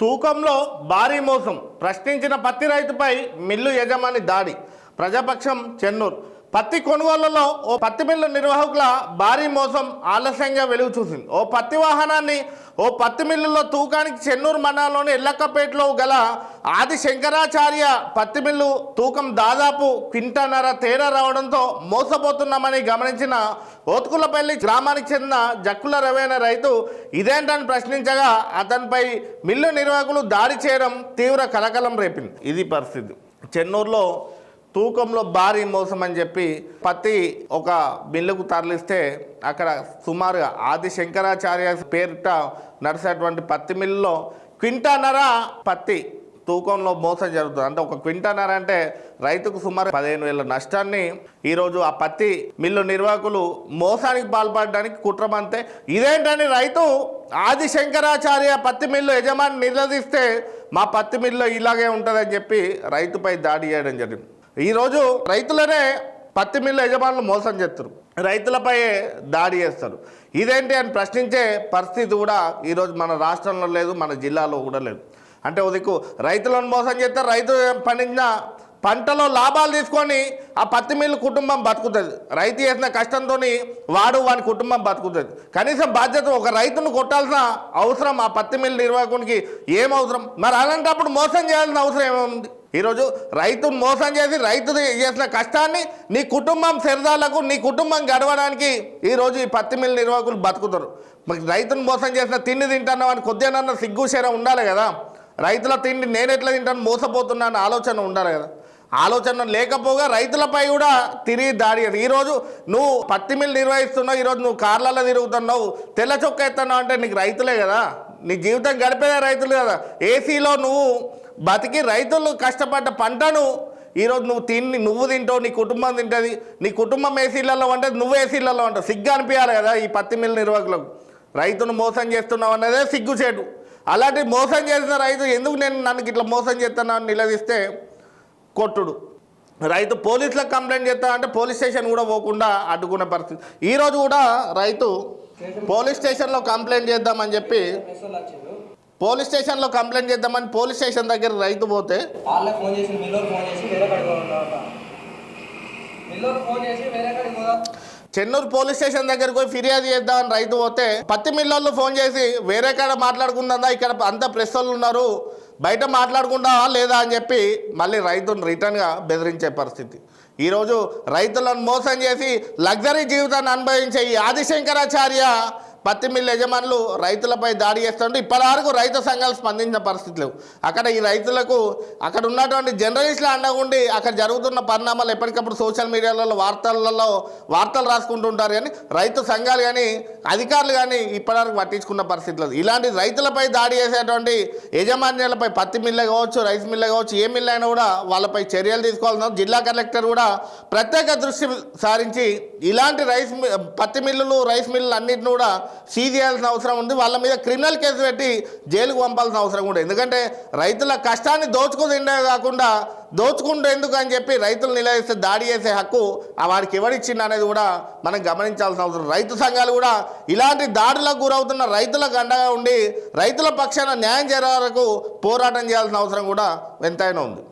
తూకంలో భారీ మోసం. ప్రశ్నించిన పత్తి రైతుపై మిల్లు యజమాని దాడి. ప్రజాపక్షం చెన్నూరు. పత్తి కొనుగోళ్ళలో ఓ పత్తి మిల్లు నిర్వాహకుల భారీ మోసం ఆలస్యంగా వెలుగు చూసింది. ఓ పత్తి వాహనాన్ని ఓ పత్తి మిల్లులో తూకానికి చెన్నూరు మండలంలోని ఎల్లక్కపేటలో గల ఆది శంకరాచార్య పత్తి మిల్లు తూకం దాదాపు క్వింటన్నర తేడా రావడంతో మోసపోతున్నామని గమనించిన ఓతుకులపల్లి గ్రామానికి చెందిన జక్కుల రవి రైతు ఇదేంటని ప్రశ్నించగా అతనిపై మిల్లు నిర్వాహకులు దాడి చేయడం తీవ్ర కలకలం రేపింది. ఇది పరిస్థితి. చెన్నూరులో తూకంలో భారీ మోసం అని చెప్పి పత్తి ఒక మిల్లుకు తరలిస్తే అక్కడ సుమారుగా ఆది శంకరాచార్య పేరిట నడిచేటువంటి పత్తి మిల్లులో క్వింటానర పత్తి తూకంలో మోసం జరుగుతుంది. అంటే ఒక క్వింటానర అంటే రైతుకు సుమారు పదిహేను వేల నష్టాన్ని ఈరోజు ఆ పత్తి మిల్లు నిర్వాహకులు మోసానికి పాల్పడడానికి కుట్రమంతే ఇదేంటని రైతు ఆది శంకరాచార్య పత్తి మిల్లు యజమాని నిలదీస్తే మా పత్తి మిల్లు ఇలాగే ఉంటుందని చెప్పి రైతుపై దాడి చేయడం జరిగింది. ఈరోజు రైతులనే పత్తి మిల్లు యజమానులు మోసం చేస్తారు. రైతులపై దాడి చేస్తారు. ఇదేంటి అని ప్రశ్నించే పరిస్థితి కూడా ఈరోజు మన రాష్ట్రంలో లేదు మన జిల్లాలో కూడా లేదు. అంటే ఉదికు రైతులను మోసం చేస్తే రైతు పండించిన పంటలో లాభాలు తీసుకొని ఆ పత్తి మిల్లు కుటుంబం బతుకుతుంది. రైతు చేసిన కష్టంతో వాడు వాని కుటుంబం బతుకుతుంది. కనీసం బాధ్యత ఒక రైతును కొట్టాల్సిన అవసరం ఆ పత్తి మిల్లు నిర్వాహకునికి ఏం అవసరం? మరి అలాంటప్పుడు మోసం చేయాల్సిన అవసరం ఏముంది? ఈరోజు రైతును మోసం చేసి రైతు చేసిన కష్టాన్ని నీ కుటుంబం శరదాలకు నీ కుటుంబం గడవడానికి ఈరోజు ఈ పత్తి మిల్లు నిర్వాహకులు బతుకుతారు. రైతును మోసం చేసిన తిండి తింటున్నావు అని కొద్దిగా సిగ్గు శరం ఉండాలి కదా. రైతుల తిండి నేను ఎట్లా తింటాను మోసపోతున్నా అన్న ఆలోచన ఉండాలి కదా. ఆలోచన లేకపోగా రైతులపై కూడా తిరిగి దాడి ఈరోజు నువ్వు పత్తి మిల్లు నిర్వహిస్తున్నావు ఈరోజు నువ్వు కార్లలో తిరుగుతున్నావు తెల్ల చొక్క ఎత్తున్నావు అంటే నీకు రైతులే కదా. నీ జీవితం గడిపేదే రైతులు కదా. ఏసీలో నువ్వు బతికి రైతులు కష్టపడ్డ పంటను ఈరోజు నువ్వు తిని నువ్వు తింటావు నీ కుటుంబం తింటుంది. నీ కుటుంబం ఏసీలలో ఉంటుంది నువ్వు ఏసీలలో ఉంటావు సిగ్గు అనిపించాలి కదా ఈ పత్తి మిల్లు నిర్వాహకులకు. రైతును మోసం చేస్తున్నావు అన్నదే సిగ్గుచేటు అలాంటి మోసం చేసిన రైతు ఎందుకు నేను నన్ను ఇట్లా మోసం చేస్తున్నా అని నిలదీస్తే కొట్టుడు. రైతు పోలీసులకు కంప్లైంట్ చేస్తా అంటే పోలీస్ స్టేషన్ కూడా పోకుండా అడ్డుకునే పరిస్థితి. ఈరోజు కూడా రైతు పోలీస్ స్టేషన్లో కంప్లైంట్ చేద్దామని చెప్పి పోలీస్ స్టేషన్లో కంప్లైంట్ చేద్దామని పోలీస్ స్టేషన్ దగ్గర రైతు పోతే చెన్నూరు పోలీస్ స్టేషన్ దగ్గరికి పోయి ఫిర్యాదు చేద్దామని రైతు పోతే పత్తి మిల్లోళ్ళు ఫోన్ చేసి వేరే కాడ మాట్లాడుకుందా ఇక్కడ అంతా ప్రెస్ వాళ్ళు ఉన్నారు. బయట మాట్లాడుకుంటావా లేదా? అని చెప్పి మళ్ళీ రైతును రిటర్న్గా బెదిరించే పరిస్థితి. ఈరోజు రైతులను మోసం చేసి లగ్జరీ జీవితాన్ని అనుభవించే ఈ ఆదిశంకరాచార్య పత్తి మిల్లు యజమానులు రైతులపై దాడి చేస్తుంటే ఇప్పటివరకు రైతు సంఘాలు స్పందించిన పరిస్థితి లేవు. అక్కడ ఈ రైతులకు అక్కడ ఉన్నటువంటి జర్నలిస్టులు అండగుండి అక్కడ జరుగుతున్న పరిణామాలు ఎప్పటికప్పుడు సోషల్ మీడియాలలో వార్తలలో వార్తలు రాసుకుంటుంటారు కానీ రైతు సంఘాలు కానీ అధికారులు కానీ ఇప్పటివరకు పట్టించుకున్న పరిస్థితి లేదు. ఇలాంటి రైతులపై దాడి చేసేటువంటి యజమాన్యాలపై పత్తి మిల్ల కావచ్చు రైస్ మిల్ల కావచ్చు ఏ మిల్లు అయినా కూడా వాళ్ళపై చర్యలు తీసుకోవాల్సిన జిల్లా కలెక్టర్ కూడా ప్రత్యేక దృష్టి సారించి ఇలాంటి రైస్ పత్తి మిల్లులు రైస్ మిల్లులు అన్నింటిని కూడా సీజ్ చేయాల్సిన అవసరం ఉంది వాళ్ళ మీద క్రిమినల్ కేసు పెట్టి జైలుకు పంపాల్సిన అవసరం కూడా ఎందుకంటే రైతుల కష్టాన్ని దోచుకు తిండే కాకుండా దోచుకుంటూ ఎందుకు అని చెప్పి రైతులు నిలదీస్తే దాడి చేసే హక్కు ఆ ఎవరిచ్చింది అనేది కూడా మనం గమనించాల్సిన అవసరం. రైతు సంఘాలు కూడా ఇలాంటి దాడులకు గురవుతున్న రైతులకు అండగా ఉండి రైతుల పక్షాన న్యాయం చేరే వరకు పోరాటం చేయాల్సిన అవసరం కూడా ఎంతైనా ఉంది.